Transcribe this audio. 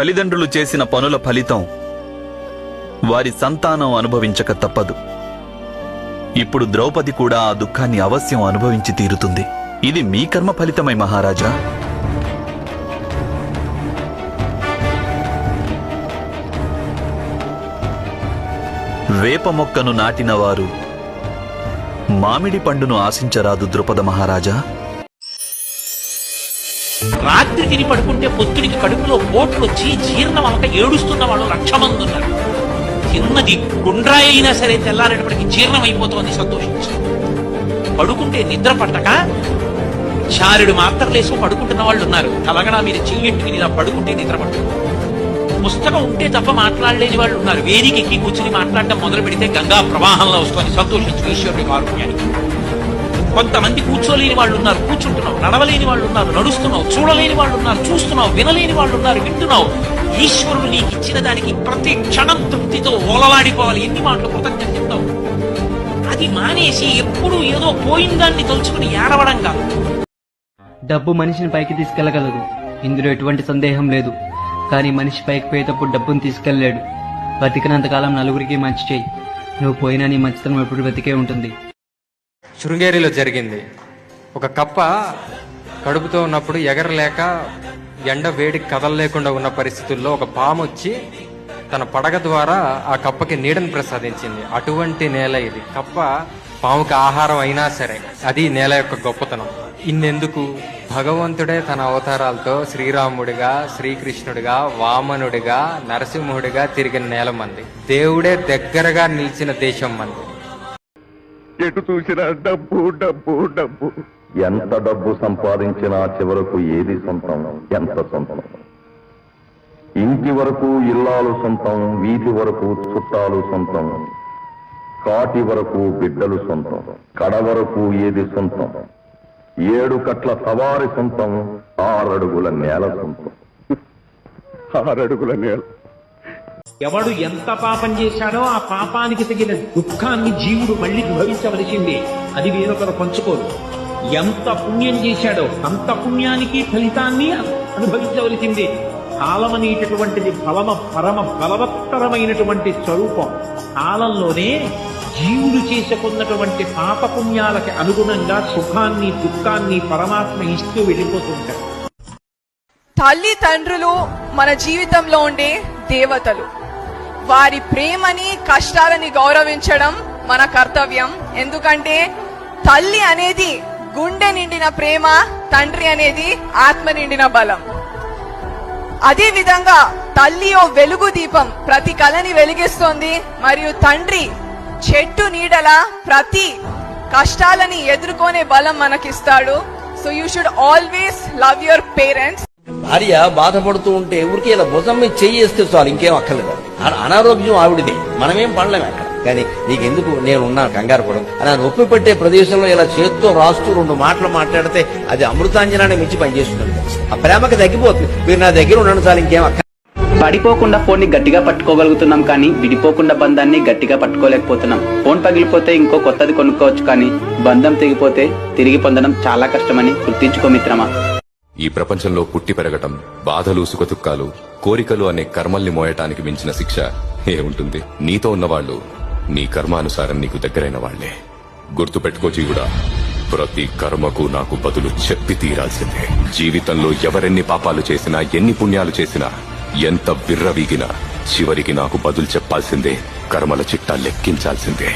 తల్లిదండ్రులు చేసిన పనుల ఫలితం వారి సంతానం అనుభవించక తప్పదు. ఇప్పుడు ద్రౌపది కూడా ఆ దుఃఖాన్ని అవశ్యం అనుభవించి తీరుతుంది. ఇది మీ కర్మ ఫలితమై మహారాజా. వేప మొక్కను నాటిన వారు మామిడి పండును ఆశించరాదు ద్రుపద మహారాజా. రాత్రి తిని పడుకుంటే పొత్తుడికి కడుపులో పోట్లు వచ్చి జీర్ణం అవక ఏడుస్తున్న వాళ్ళు లక్ష మంది ఉన్నారు తిన్నది గుండ్రాయి అయినా సరే తెల్లారేటప్పటికి జీర్ణం అయిపోతుంది సంతోషించి. పడుకుంటే నిద్ర పట్టక చారుడు మాత్రలేసి పడుకుంటున్న వాళ్ళు ఉన్నారు. తలగడా మీరు చెయ్యట్టుకుని ఇలా పడుకుంటే నిద్ర పట్టదు. పుస్తకం ఉంటే తప్ప మాట్లాడలేని వాళ్ళు ఉన్నారు. వేదికకి కూర్చుని మాట్లాడటం మొదలు పెడితే గంగా ప్రవాహంలో వస్తుంది. సంతోషించు ఈశ్వరుడి కారుణ్యానికి. కొంతమంది కూర్చోలేని వాళ్ళు ఉన్నారు కూర్చుంటున్నావు నడవలేని వాళ్ళు ఉన్నారు నడుస్తున్నావు చూడలేని వాళ్ళు ఉన్నారు చూస్తున్నావు వినలేని వాళ్ళు ఉన్నారు వింటున్నావు. ఈశ్వరుడు నీకు ఇచ్చిన దానికి ప్రతి క్షణం తృప్తితో ఓలలాడిపోవాలి ఎన్ని మాటలు కృతజ్ఞత చెప్తావు? అది మానేసి ఎప్పుడు ఏదో పోయిన దాన్ని తలుచుకుని ఏడవడం కాదు. డబ్బు మనిషిని పైకి తీసుకెళ్ళగలదు ఇందులో ఎటువంటి సందేహం లేదు. కానీ మనిషి పైకి పోయేటప్పుడు డబ్బును తీసుకెళ్ళేడు బతికినంతకాలం నలుగురికి మంచి చేయి. నువ్వు పోయినా నీ మంచితనం ఎప్పుడు బతికే ఉంటుంది. శృంగేరిలో జరిగింది. ఒక కప్ప కడుపుతో ఉన్నప్పుడు ఎగరలేక ఎండ వేడికి కదలలేకుండా ఉన్న పరిస్థితుల్లో ఒక పాము వచ్చి తన పడగ ద్వారా ఆ కప్పకి నీడను ప్రసాదించింది. అటువంటి నేల ఇది. కప్ప పాముకి ఆహారం అయినా సరే అది నేల యొక్క గొప్పతనం. ఇన్నెందుకు? భగవంతుడే తన అవతారాలతో శ్రీరాముడిగా శ్రీకృష్ణుడిగా వామనుడిగా నరసింహుడిగా తిరిగిన నేల మంది. దేవుడే దగ్గరగా నిలిచిన దేశం మంది. ఎటు చూసినా డబ్బు డబ్బు డబ్బు. ఎంత డబ్బు సంపాదించినా చివరకు ఏది సొంతం? ఎంత సొంతం? ఇంటి వరకు ఇల్లాలు సొంతం వీధి వరకు చుట్టాలు సొంతం కాటి వరకు బిడ్డలు సొంతం కడ వరకు ఏది సొంతం? ఏడు కట్ల సవారి సొంతం ఆరడుగుల నేల సొంతం. ఆరడుగుల నేల. ఎవడు ఎంత పాపం చేశాడో ఆ పాపానికి తగిన దుఃఖాన్ని జీవుడు మళ్ళీ భవించవలసిందే అది వేరొకరు పంచుకోరు. ఎంత పుణ్యం చేశాడో అంత పుణ్యానికి ఫలితాన్ని అనుభవించవలసిందే. కాలం అనేటటువంటిది ఫలమ పరమ బలవత్తరమైనటువంటి స్వరూపం. కాలంలోనే జీవుడు చేసుకున్నటువంటి పాప పుణ్యాలకి అనుగుణంగా సుఖాన్ని దుఃఖాన్ని పరమాత్మ ఇస్తూ వెళ్ళిపోతుంటాడు. తల్లి తండ్రులు మన జీవితంలో ఉండే దేవతలు. వారి ప్రేమని కష్టాలని గౌరవించడం మన కర్తవ్యం. ఎందుకంటే తల్లి అనేది గుండె నిండిన ప్రేమ తండ్రి అనేది ఆత్మ నిండిన బలం. అదే విధంగా తల్లి ఓ వెలుగు దీపం ప్రతి కళని వెలిగిస్తోంది. మరియు తండ్రి చెట్టు నీడల ప్రతి కష్టాలని ఎదుర్కొనే బలం మనకిస్తాడు. So you should always love your parents భార్య బాధపడుతూ ఉంటే ఊరికే ఇలా భుజం మీద చెయ్యేస్తే చాలు ఇంకేం అక్కర్లేదు అనారోగ్యం ఆవిడదే. మనమేం పడలేం అక్కడ. కానీ నీకెందుకు? నేను ఉన్నాను కంగారు పడం అలా నొప్పి పెట్టే ప్రదేశంలో ఇలా చేత్తో రాస్తూ రెండు మాటలు మాట్లాడితే అది అమృతాంజనాన్ని మించి పనిచేస్తుంది ఆ ప్రేమకి తగ్గిపోతుంది. మీరు నా దగ్గర ఉండడం చాలు ఇంకేం అక్క. పడిపోకుండా ఫోన్ని గట్టిగా పట్టుకోగలుగుతున్నాం కానీ విడిపోకుండా బంధాన్ని గట్టిగా పట్టుకోలేకపోతున్నాం. ఫోన్ పగిలిపోతే ఇంకో కొత్తది కొనుక్కోవచ్చు కానీ బంధం తెగిపోతే తిరిగి పొందడం చాలా కష్టమని గుర్తించుకో మిత్రమా. ఈ ప్రపంచంలో పుట్టి పెరగటం బాధలు సుఖదుఖాలు కోరికలు అనే కర్మల్ని మోయటానికి మించిన శిక్ష ఏముంటుంది నీతో ఉన్నవాళ్ళు నీ కర్మానుసారం నీకు దగ్గరైన వాళ్ళే. గుర్తుపెట్టుకో జీవుడా ప్రతి కర్మకు నాకు బదులు చెప్పి తీరాల్సిందే. జీవితంలో ఎవరెన్ని పాపాలు చేసినా ఎన్ని పుణ్యాలు చేసినా ఎంత విర్రవీగినా చివరికి నాకు బదులు చెప్పాల్సిందే కర్మల చిట్టా లెక్కించాల్సిందే.